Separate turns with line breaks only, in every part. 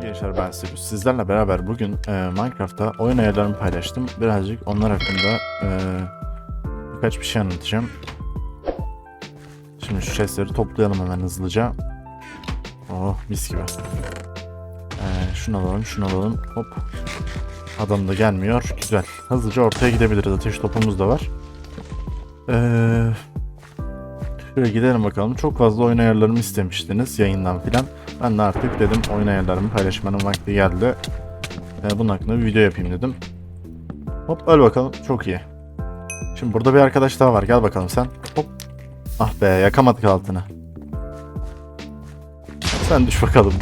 Gençler ben Sirius. Sizlerle beraber bugün e, Minecraft'ta oyun ayarlarımı paylaştım. Birazcık onlar hakkında e, birkaç bir şey anlatacağım. Şimdi şu chestleri toplayalım hemen hızlıca. Oh mis gibi. E, şunu alalım, şunu alalım. Hop. Adam da gelmiyor. Güzel. Hızlıca ortaya gidebiliriz. Ateş topumuz da var. Eee... Şöyle gidelim bakalım. Çok fazla oyun ayarlarımı istemiştiniz yayından filan. Ben de artık dedim oyun ayarlarımı paylaşmanın vakti geldi. Ee, bunun hakkında bir video yapayım dedim. Hop öl bakalım. Çok iyi. Şimdi burada bir arkadaş daha var. Gel bakalım sen. Hop. Ah be yakamadık altını. Sen düş bakalım.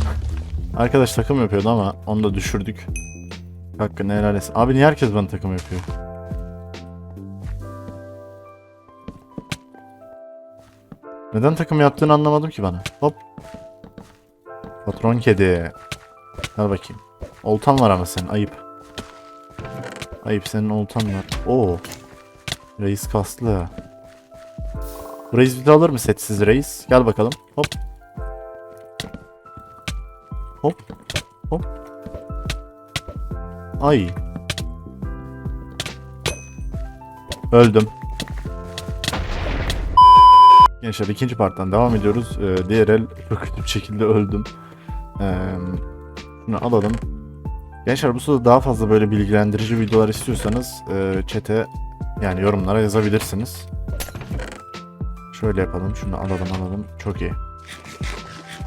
Arkadaş takım yapıyordu ama onu da düşürdük. Hakkını helal etsin. Abi niye herkes bana takım yapıyor? Neden takım yaptığını anlamadım ki bana. Hop. Patron kedi. Ver bakayım. Oltan var ama senin ayıp. Ayıp senin oltan var. Oo. Reis kaslı. Reis bir de alır mı setsiz reis? Gel bakalım. Hop. Hop. Hop. Ay. Öldüm. Gençler ikinci parttan devam ediyoruz. Ee, diğer el çok kötü bir şekilde öldüm. Şunu alalım. Gençler bu sırada daha fazla böyle bilgilendirici videolar istiyorsanız e, chat'e yani yorumlara yazabilirsiniz. Şöyle yapalım. Şunu alalım alalım. Çok iyi.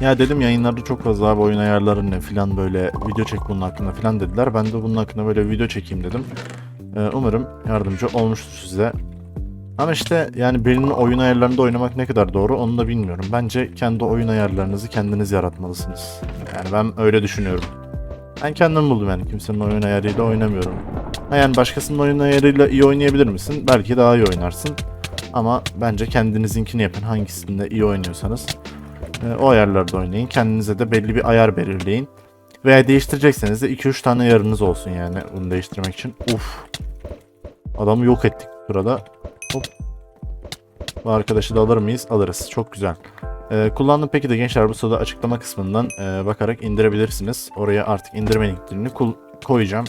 Ya dedim yayınlarda çok fazla abi oyun ayarları ne filan böyle video çek bunun hakkında filan dediler. Ben de bunun hakkında böyle video çekeyim dedim. Umarım yardımcı olmuştur size. Ama işte yani birinin oyun ayarlarında oynamak ne kadar doğru onu da bilmiyorum. Bence kendi oyun ayarlarınızı kendiniz yaratmalısınız. Yani ben öyle düşünüyorum. Ben kendim buldum yani kimsenin oyun ayarıyla oynamıyorum. Ha yani başkasının oyun ayarıyla iyi oynayabilir misin? Belki daha iyi oynarsın. Ama bence kendinizinkini yapın hangisinde iyi oynuyorsanız. e, o ayarlarda oynayın. Kendinize de belli bir ayar belirleyin. Veya değiştirecekseniz de 2-3 tane ayarınız olsun yani bunu değiştirmek için. Uf. Adamı yok ettik burada. Hop. Bu arkadaşı da alır mıyız? Alırız. Çok güzel. Ee, kullandığım peki de gençler bu sırada açıklama kısmından e, bakarak indirebilirsiniz. Oraya artık indirme linklerini koyacağım.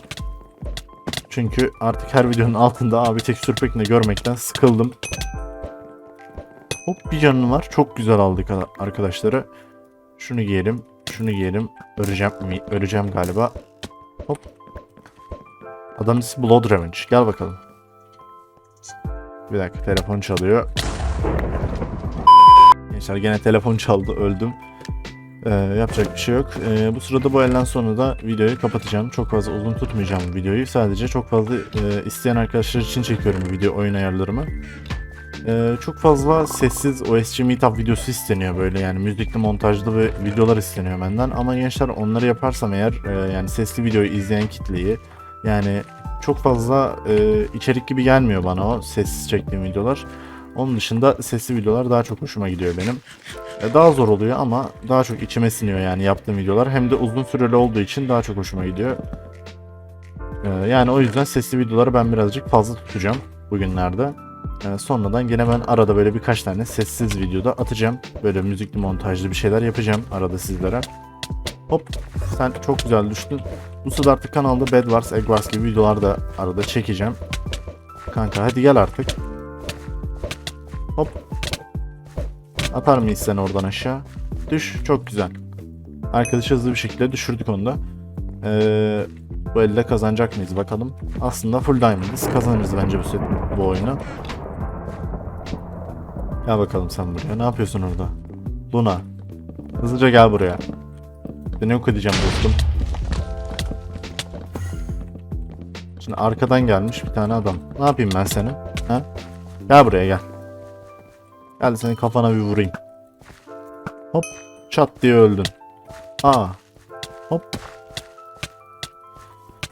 Çünkü artık her videonun altında abi tekstür pekini görmekten sıkıldım. Hop bir canım var. Çok güzel aldık arkadaşları. Şunu giyelim. Şunu giyelim. Öleceğim mi? Öleceğim galiba. Hop. Adamın ismi Blood Revenge. Gel bakalım. Bir dakika telefon çalıyor. Gençler gene telefon çaldı öldüm. Ee, yapacak bir şey yok. Ee, bu sırada bu elden sonra da videoyu kapatacağım. Çok fazla uzun tutmayacağım videoyu. Sadece çok fazla e, isteyen arkadaşlar için çekiyorum video oyun ayarlarımı. Ee, çok fazla sessiz OSG Meetup videosu isteniyor böyle yani müzikli montajlı ve videolar isteniyor benden. Ama gençler onları yaparsam eğer e, yani sesli videoyu izleyen kitleyi yani çok fazla e, içerik gibi gelmiyor bana o sessiz çektiğim videolar. Onun dışında sesli videolar daha çok hoşuma gidiyor benim. E, daha zor oluyor ama daha çok içime siniyor yani yaptığım videolar. Hem de uzun süreli olduğu için daha çok hoşuma gidiyor. E, yani o yüzden sesli videoları ben birazcık fazla tutacağım bugünlerde. E, sonradan gene ben arada böyle birkaç tane sessiz videoda atacağım. Böyle müzikli montajlı bir şeyler yapacağım arada sizlere. Hop sen çok güzel düştün. Bu sırada artık kanalda Bed Wars, Egg Wars gibi videolar da arada çekeceğim. Kanka hadi gel artık. Hop. Atar mıyız sen oradan aşağı? Düş. Çok güzel. Arkadaşı hızlı bir şekilde düşürdük onu da. Ee, bu elde kazanacak mıyız bakalım. Aslında full diamond'ız. Kazanırız bence bu set, bu oyunu. Gel bakalım sen buraya. Ne yapıyorsun orada? Luna. Hızlıca gel buraya. Seni yok edeceğim dostum. Şimdi arkadan gelmiş bir tane adam. Ne yapayım ben seni? Ha? Gel buraya gel. Gel senin kafana bir vurayım. Hop. Çat diye öldün. Aa. Hop.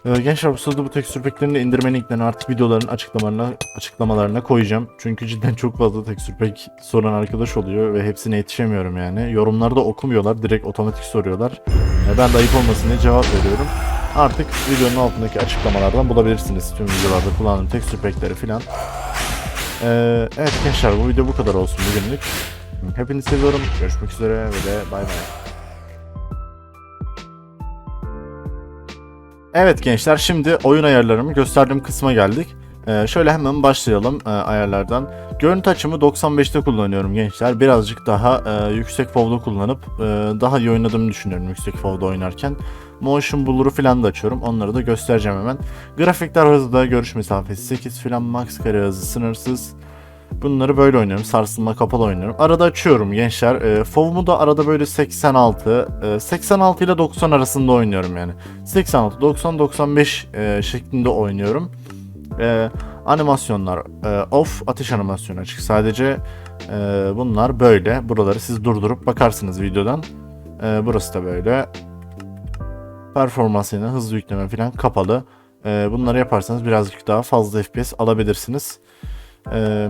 Ee, gençler bu sırada bu tekstür pack'lerini de indirme linklerini artık videoların açıklamalarına, açıklamalarına koyacağım. Çünkü cidden çok fazla tekstür pack soran arkadaş oluyor ve hepsine yetişemiyorum yani. Yorumlarda okumuyorlar, direkt otomatik soruyorlar. Ee, ben de ayıp olmasın diye cevap veriyorum. Artık videonun altındaki açıklamalardan bulabilirsiniz tüm videolarda kullandığım tekstür pack'leri filan. Ee, evet gençler bu video bu kadar olsun bugünlük. Hepinizi seviyorum. Görüşmek üzere ve de bay bay. Evet gençler şimdi oyun ayarlarımı gösterdiğim kısma geldik. Ee, şöyle hemen başlayalım e, ayarlardan. Görüntü açımı 95'te kullanıyorum gençler. Birazcık daha e, yüksek FOV'da kullanıp e, daha iyi oynadığımı düşünüyorum yüksek FOV'da oynarken. Motion Blur'u falan da açıyorum. Onları da göstereceğim hemen. Grafikler hızlı, görüş mesafesi 8 falan, max kare hızı sınırsız. Bunları böyle oynuyorum. Sarsılma kapalı oynuyorum. Arada açıyorum gençler. E, FOV'umu da arada böyle 86, e, 86 ile 90 arasında oynuyorum yani. 86, 90, 95 e, şeklinde oynuyorum. E, animasyonlar e, off, ateş animasyonu açık. Sadece e, bunlar böyle. Buraları siz durdurup bakarsınız videodan. E, burası da böyle. Performans yine hızlı yükleme falan kapalı. E, bunları yaparsanız birazcık daha fazla FPS alabilirsiniz. E,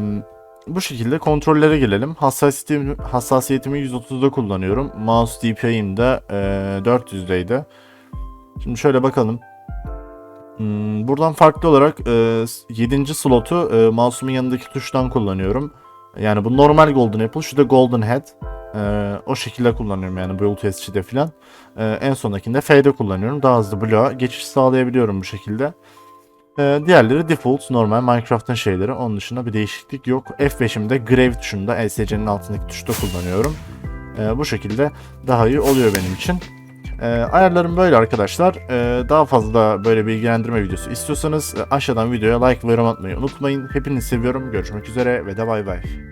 bu şekilde kontrollere gelelim. Hassasiyetimi, hassasiyetimi 130'da kullanıyorum. Mouse DPI'm de e, 400'deydi. Şimdi şöyle bakalım. Hmm, buradan farklı olarak e, 7. slotu e, mouse'umun yanındaki tuştan kullanıyorum. Yani bu normal Golden Apple, şu da Golden Head. E, o şekilde kullanıyorum yani bu UTSC'de falan. E, en sondakinde F'de kullanıyorum. Daha hızlı bloğa geçiş sağlayabiliyorum bu şekilde. E, diğerleri default normal Minecraft'ın şeyleri. Onun dışında bir değişiklik yok. F5'imde Grave tuşunda LSC'nin altındaki tuşta kullanıyorum. E, bu şekilde daha iyi oluyor benim için. E, ayarlarım böyle arkadaşlar. E, daha fazla böyle bilgilendirme videosu istiyorsanız e, aşağıdan videoya like ve yorum atmayı unutmayın. Hepinizi seviyorum. Görüşmek üzere ve de bay bay.